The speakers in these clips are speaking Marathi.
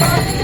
Thank you.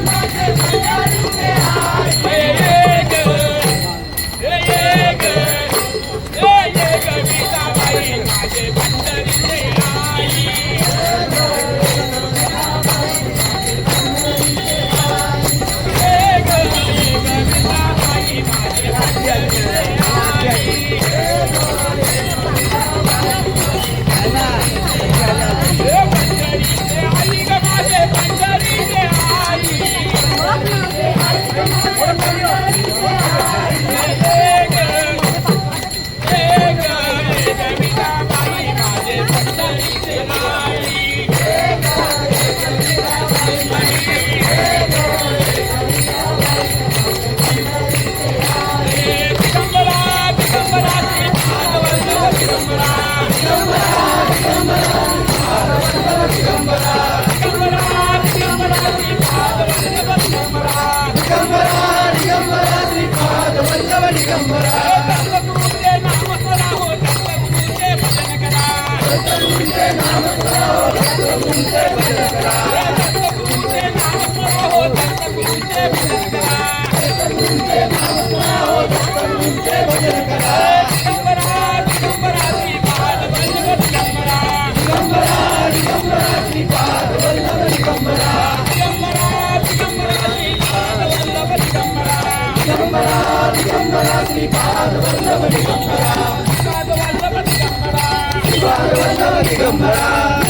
श्री पाद वल्लभ निगम्बरा 아,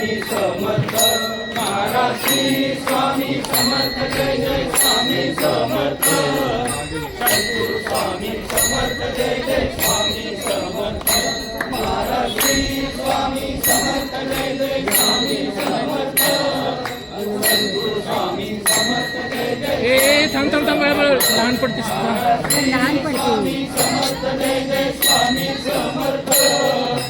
स्वामी समर्थ महाराज श्री स्वामी समर्थ जय जय स्वामी समर्थ सद्गुरु स्वामी समर्थ जय जय स्वामी समर्थ महाराज स्वामी समर्थ जय जय स्वामी समर्थ सद्गुरु स्वामी समर्थ जय जय हे थांब थांब थांब लहान लहान पडते स्वामी समर्थ जय जय स्वामी समर्थ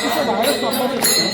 진짜 나였어 아빠